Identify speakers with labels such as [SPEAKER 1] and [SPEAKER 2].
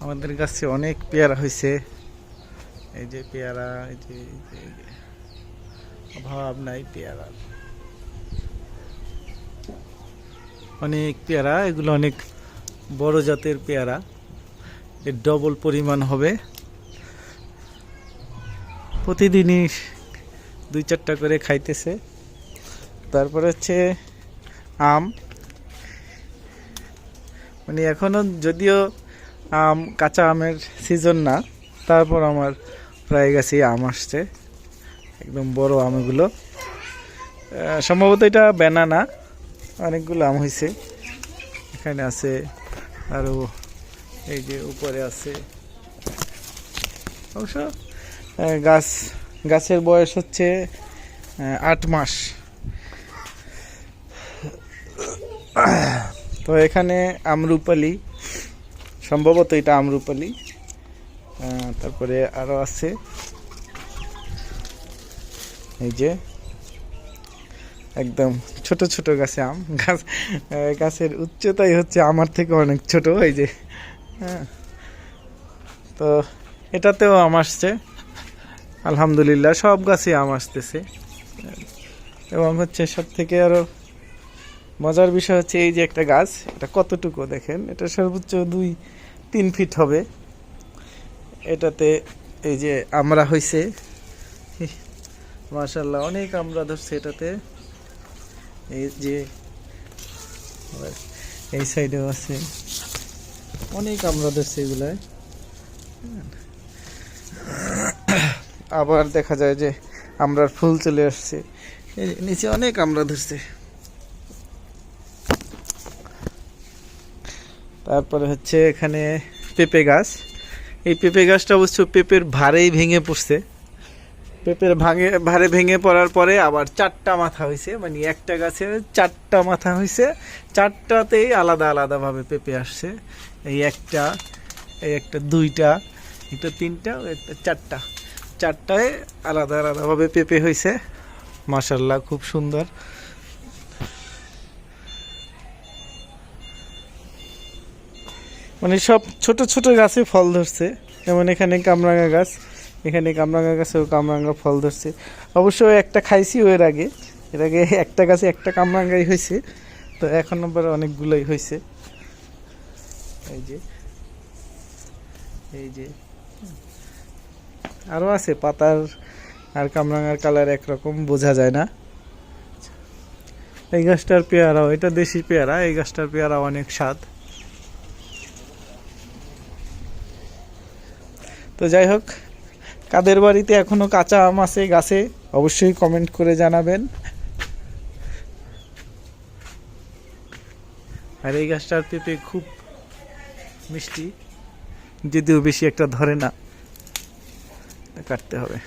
[SPEAKER 1] আমাদের কাছে অনেক পেয়ারা হয়েছে। এই যে পেয়ারা, এই যে। অভাব নাই পেয়ারার। অনেক পেয়ারা, এগুলো অনেক বড় জাতের পেয়ারা। এর ডবল পরিমাণ হবে। প্রতিদিনই দুই চারটা করে খাইতেছে। তারপরে হচ্ছে আম। মানে এখনও যদিও আম, কাঁচা আমের সিজন না। তারপর আমার প্রায় গেছে আম আসছে। একদম বড় আমগুলো। সম্ভবত এটা ব্যানানা অনেকগুলো আম হয়েছে এখানে আছে আরও এই যে উপরে আছে। অবশ্য গাছ, গাছের বয়স হচ্ছে আট মাস। তো এখানে আমরুপালি সম্ভবত এটা আমরুপালি। তারপরে আরও আছে। এই যে একদম ছোট ছোট গাছে আম। গাছ গাছের উচ্চতাই হচ্ছে আমার থেকে অনেক ছোট, এই যে। হ্যাঁ। তো এটাতেও আম আসছে। আলহামদুলিল্লাহ, সব গাছে আম আসতেছে। এবং হচ্ছে সব থেকে আরও মজার বিষয় হচ্ছে এই যে একটা গাছ, এটা কতটুকু দেখেন? এটা সর্বোচ্চ দুই, তিন ফিট হবে। এটাতে এই যে আমরা হইছে। মাশাল্লাহ অনেক আমরা ধরছে এটাতে। এই যে এই সাইডেও আছে। অনেক আমরা ধরছে এগুলায় আবার দেখা যায় যে আমরার ফুল চলে আসছে। নিচে অনেক আমরা ধরছে। তারপরে হচ্ছে এখানে পেঁপে গাছ। এই পেঁপে গাছটা অবশ্য পেঁপের ভারেই ভেঙে পড়ছে। পেঁপের ভাঙে, ভারে ভেঙে পড়ার পরে আবার চারটা মাথা হয়েছে। মানে একটা গাছে চারটা মাথা হয়েছে। চারটাতেই আলাদা আলাদাভাবে পেঁপে আসছে। এই একটা এই একটা দুইটা একটা তিনটা একটা চারটা। চারটায় আলাদা আলাদাভাবে পেঁপে হয়েছে। মাসাল্লাহ খুব সুন্দর। মানে সব ছোট ছোট গাছে ফল ধরছে। যেমন এখানে কামরাঙা গাছ, এখানে কামরাঙা গাছেও কামরাঙা ফল ধরছে। অবশ্য একটা খাইছি এর আগে। এর আগে একটা গাছে একটা কামরাঙ্গাই হয়েছে। তো এখন আবার অনেকগুলোই হয়েছে। এই যে এই যে। আরও আছে, পাতার আর কামরাঙার কালার একরকম, বোঝা যায় না। এই গাছটার পেয়ারাও, এটা দেশি পেয়ারা, এই গাছটার পেয়ারা অনেক স্বাদ। তো যাই হোক, কাদের বাড়িতে এখনও কাঁচা আম আছে গাছে, অবশ্যই কমেন্ট করে জানাবেন। আর এই গাছটার পেঁপে খুব মিষ্টি, যদিও বেশি একটা ধরে না কাটতে হবে।